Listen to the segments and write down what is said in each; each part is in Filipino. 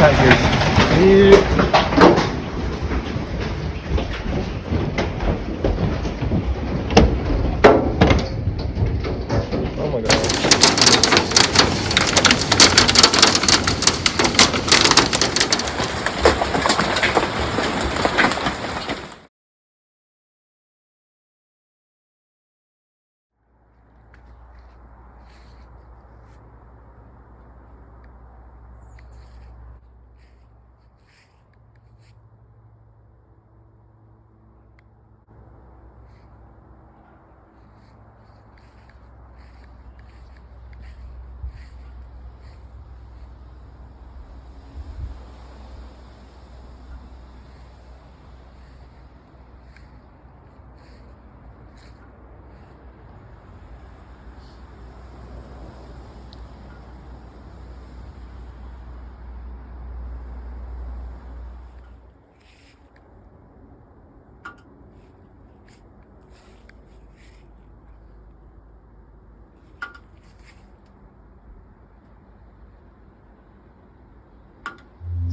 tigers. Here. Oh my god.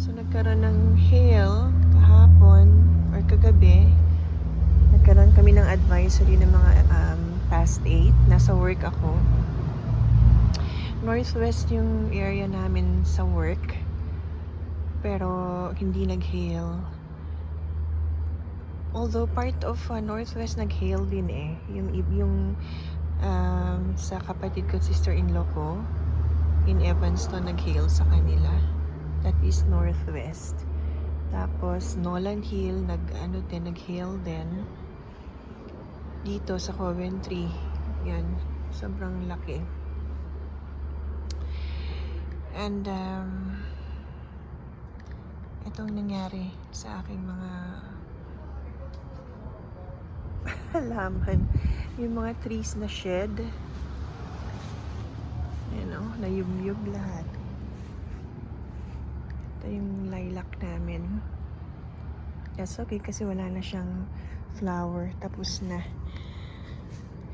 So, nagkaroon ng hail kahapon or kagabi. Nagkaroon kami ng advisory ng mga um, past 8. Nasa work ako. Northwest yung area namin sa work. Pero hindi nag-hail. Although part of uh, Northwest nag-hail din eh. Yung, yung um, sa kapatid ko, sister-in-law ko, in Evanston, nag-hail sa kanila. That is Northwest. Tapos, Nolan Hill, nag, ano din, nag-hail din. Dito sa Coventry. Yan. Sobrang laki. And, um, itong nangyari sa aking mga halaman. Yung mga trees na shed. You know, nayubyub lahat. Ito yung lilac namin. That's okay kasi wala na siyang flower. Tapos na.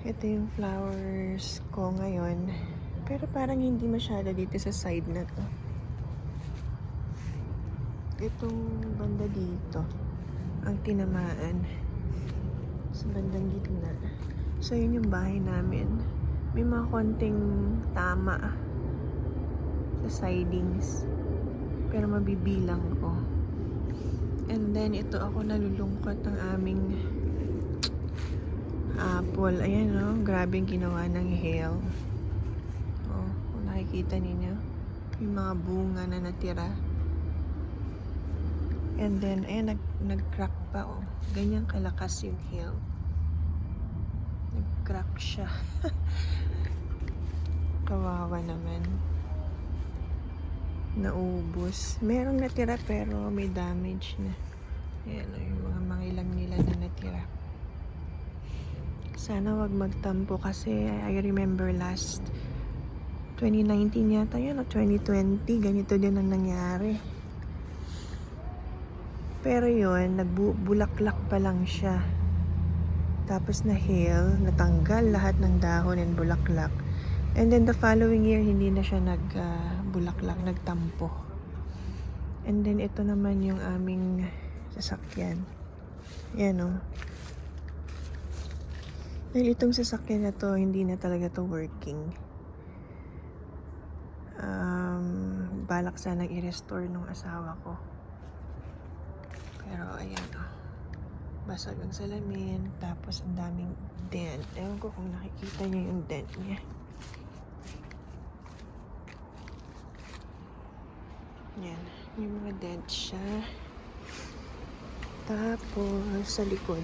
Ito yung flowers ko ngayon. Pero parang hindi masyado dito sa side na to. Itong banda dito. Ang tinamaan. Sa bandang gitna. So, yun yung bahay namin. May mga konting tama sa sidings pero mabibilang ko. And then, ito ako nalulungkot ng aming apple. Ayan, no? Grabe yung ginawa ng hail. Oh, kung nakikita ninyo, yung mga bunga na natira. And then, ayan, nag, nag-crack pa, oh. Ganyan kalakas yung hail. Nag-crack siya. Kawawa naman naubos. Merong natira pero may damage na. Ayan o, yung mga mangilang nila na natira. Sana wag magtampo kasi I remember last 2019 yata yun o 2020 ganito din ang nangyari. Pero yun, nagbulaklak pa lang siya. Tapos na hail, natanggal lahat ng dahon and bulaklak. And then the following year, hindi na siya nagbulaklak, nagtampo. And then ito naman yung aming sasakyan. Yan o. Dahil itong sasakyan na to, hindi na talaga to working. Um, balak sanang i-restore nung asawa ko. Pero ayan o. Basag ang salamin, tapos ang daming dent. Ewan ko kung nakikita niyo yung dent niya. Yan. May mga dent siya. Tapos, sa likod.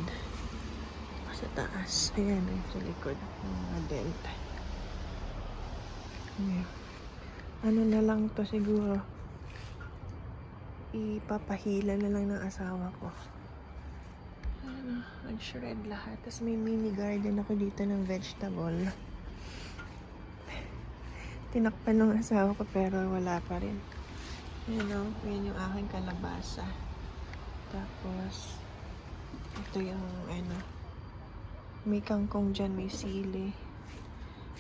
Sa taas. Ayan, sa likod. Mga dent. Ayan. Ano na lang to siguro. Ipapahila na lang ng asawa ko. Ano, nag-shred lahat. Tapos may mini garden ako dito ng vegetable. Tinakpan ng asawa ko pero wala pa rin. You know, yun yung aking kalabasa. Tapos, ito yung, ano, may kangkong dyan, may sili.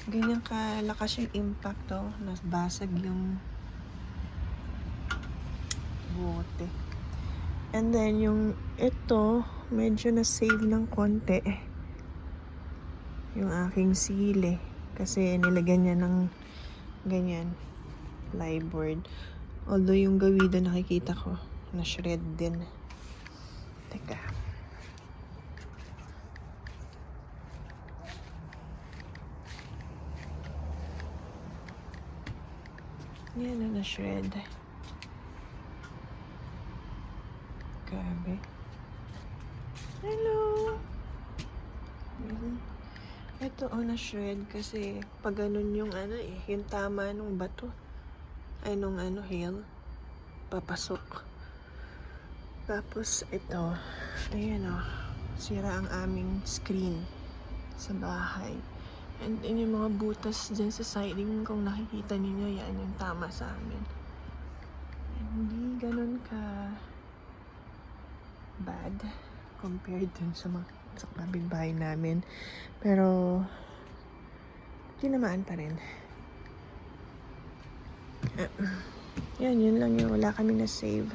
Ganyan kalakas yung impact, oh. Nasbasag yung bote. And then, yung ito, medyo na-save ng konti. Yung aking sili. Kasi nilagyan niya ng ganyan, plyboard. Although yung gawida nakikita ko, na-shred din. Teka. Yan na na-shred. Grabe. Hello! Ito oh, na-shred kasi pag ganun yung ano eh, yung tama nung bato. Ay, nung ano, hail. Papasok. Tapos ito, ayan oh, sira ang aming screen sa bahay. And then yung mga butas dyan sa siding, kung nakikita ninyo, yan yung tama sa amin. Hindi ganun ka bad compared dun sa mga sa kapitbahay namin. Pero, tinamaan pa rin. Ah, yan, yun lang yun. Wala kami na save.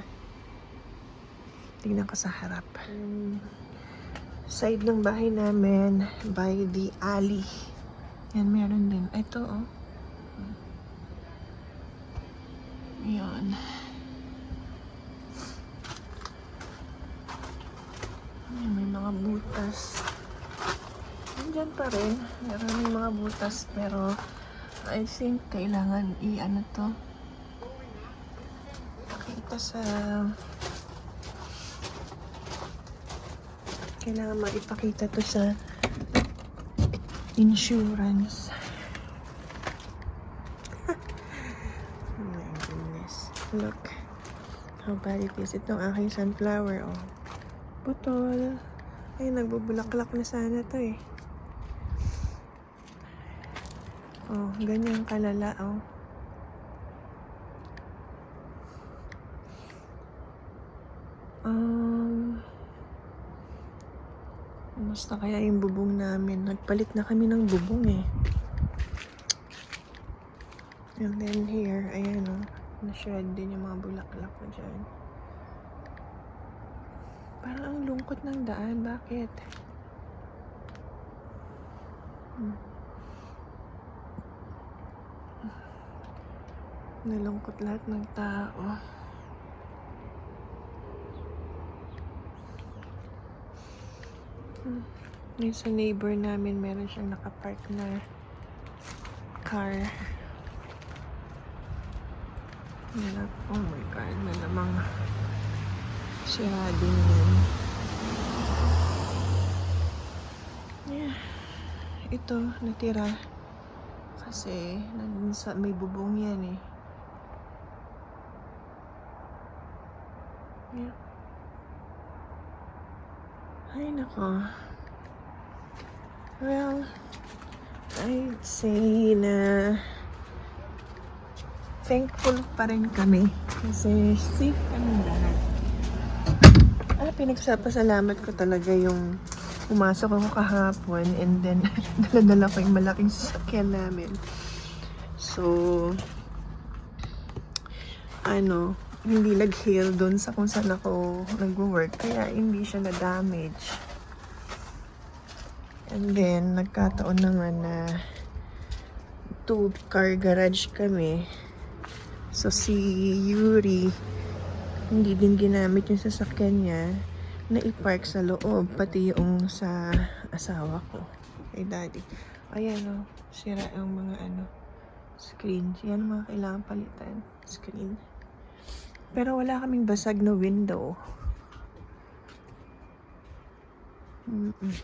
Tingnan ko sa harap. Um, side ng bahay namin by the alley. Yan, meron din. Ito, oh. Yan. Yan, may mga butas. Nandyan pa rin. Meron may mga butas, pero I think kailangan i-ano to. Pakita sa... Kailangan maipakita to sa insurance. oh my goodness. Look how bad it is. Itong aking sunflower, oh. Putol. Ay, nagbubulaklak na sana to eh. Oh, ganyan kalala, oh. Um, Kumusta kaya yung bubong namin? Nagpalit na kami ng bubong eh. And then here, ayan o. Na-shred din yung mga bulaklak ko dyan. Parang ang lungkot ng daan. Bakit? Hmm. Nalungkot lahat ng tao. Hmm. Sa neighbor namin, meron siyang nakapark na car. Yan, oh my god, na namang sirado yun. Yeah. Ito, natira. Kasi, nandun sa, may bubong yan eh. Ay, nako. Well, I'd say na thankful pa rin kami kasi safe kami lahat. Ah, pinagsapasalamat ko talaga yung pumasok ako kahapon and then dala-dala ko yung malaking sasakyan namin. So, ano, hindi nag-hail doon sa kung saan ako nag-work. Kaya hindi siya na-damage. And then, nagkataon naman na two-car garage kami. So, si Yuri, hindi din ginamit yung sasakyan niya na i-park sa loob, pati yung sa asawa ko, kay daddy. Ayan o, sira yung mga ano, screen. Yan mga kailangan palitan, screen. Pero wala kaming basag na window. Mm-mm.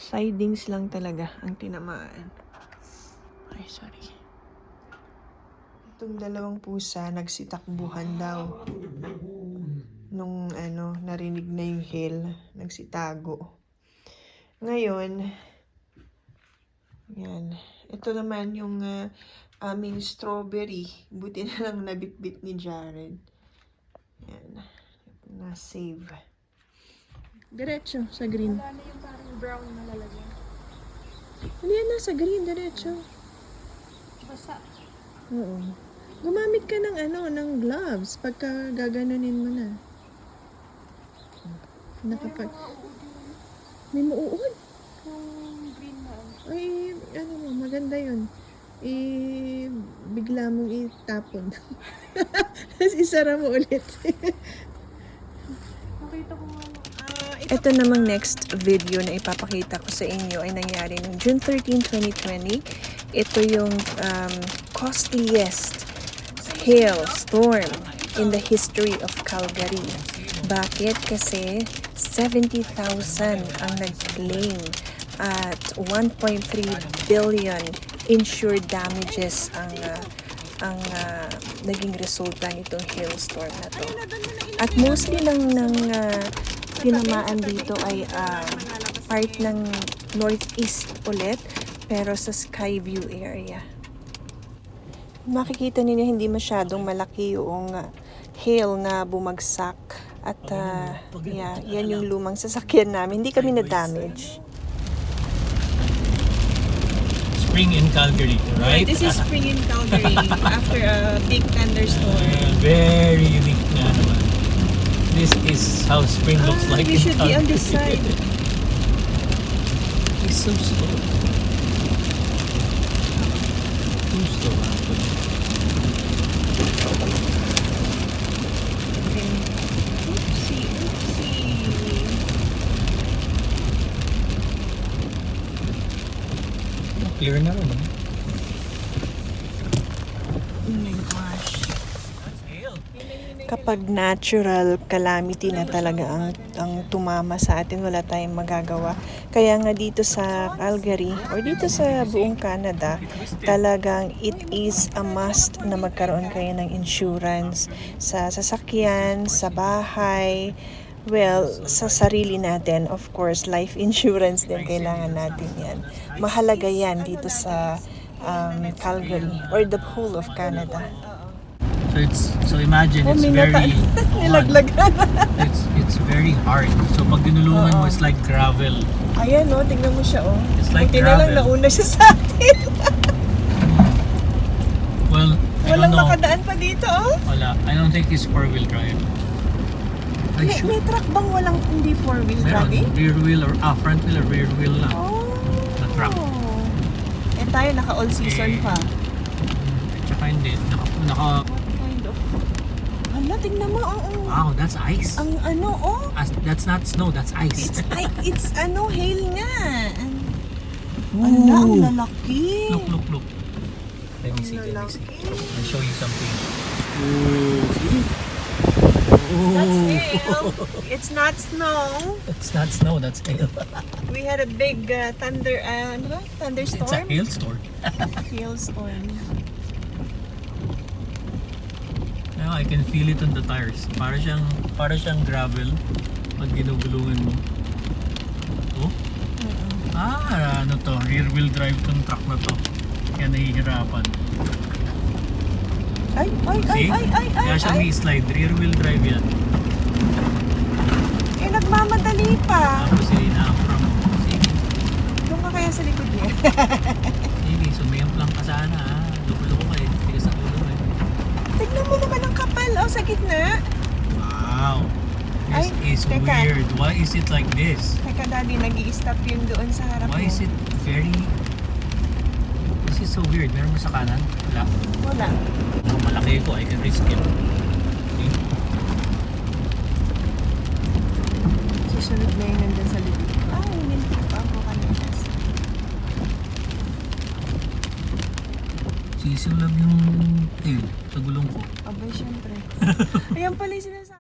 Sidings lang talaga ang tinamaan. Ay, sorry. Itong dalawang pusa, nagsitakbuhan daw. Nung ano, narinig na yung hail, nagsitago. Ngayon, yan. Ito naman yung ah, aming strawberry. Buti na lang nabitbit ni Jared. Yan. Na-save. Diretso sa green. Wala na yung parang brown na lalagyan. Hindi yan nasa green, diretso. Basta. Oo. Gumamit ka ng ano, ng gloves pagka gaganunin mo na. Nakapag... May mauuod. Yung green na ano. Ay, ano mo, maganda yun. I, bigla mong itapon. Tapos isara mo ulit. Nakita ko nga lang. Ito namang next video na ipapakita ko sa inyo ay nangyari noong June 13, 2020. Ito yung um, costliest hailstorm in the history of Calgary. Bakit? Kasi 70,000 ang nag-claim at 1.3 billion insured damages ang uh, ang uh, naging resulta nitong hailstorm na to. At mostly lang ng uh, tinamaan dito ay uh, part ng northeast ulit pero sa Skyview area. Makikita ninyo hindi masyadong malaki yung uh, hail na bumagsak at uh, yeah, yan yung lumang sasakyan namin. Hindi kami na-damage. Spring in Calgary, right? This is spring in Calgary after a big thunderstorm. Uh, very unique nga naman. This is how spring looks Ah, like we should be on Calgary. this side. It's so slow. Too slow Clear na rin. no? Oh my gosh. Kapag natural calamity na talaga ang, ang tumama sa atin, wala tayong magagawa. Kaya nga dito sa Calgary or dito sa buong Canada, talagang it is a must na magkaroon kayo ng insurance sa sasakyan, sa bahay, Well, sa sarili natin, of course, life insurance din kailangan natin yan. Mahalaga yan dito sa um, Calgary or the whole of Canada. So it's so imagine Oh, it's very Nilaglagan. it's it's very hard. So pag dinulungan mo it's like gravel. Ayan, no, tingnan mo siya, oh. It's like Buti na lang gravel. nauna siya sa atin. Well, I Walang don't know. makadaan pa dito, oh. Wala. I don't think it's four wheel drive. I May, should. may truck bang walang hindi four-wheel Meron. driving? Rear wheel or ah, front wheel or rear wheel lang. Oh. Na truck. Eh tayo, naka-all season Eh. pa. At saka hindi. Naka, naka, What kind of... Hala, tingnan mo, oh, oh. wow, that's ice. Ang ano, oh. As, that's not snow, that's ice. It's, ay, it's ano, hail nga. Ala, ang lalaki. look, look, look. Let me see, Ang let me see. I'll show you something. That's hail. It's not snow. It's not snow, that's hail. We had a big uh, thunder, uh, ano ba? It's a Thunderstorm? hailstorm. Hailstorm. Now, I can feel it on the tires. Para siyang, para siyang gravel pag ginugulungan mo. Oh? Ah, ano to? Rear wheel drive tong truck na to. Kaya nahihirapan. Ay, ay, ay, See? ay, ay, ay, Kaya siya ay. may slide. Rear wheel drive yan. Eh, nagmamadali pa. Tapos ina-from. Sige, Doon ka kaya sa likod niya. sige. Sumayamp lang ka sana ha. Loko-loko ka eh. Tigas sa ulo eh. Tignan mo naman ang kapal, oh, sa gitna. Wow. This Ay, is teka. weird. Why is it like this? Teka, daddy, nag stop yun doon sa harap Why mo. is it very... This is so weird. Meron mo sa kanan? Wala. Wala. Kung malaki ko, I can risk it. See? Susunod na yun nandun sa likod. Ah, minti pa ako kanina. Sisilab yung tail sa gulong ko. Abay, syempre. Ayan pala yung sinasabi.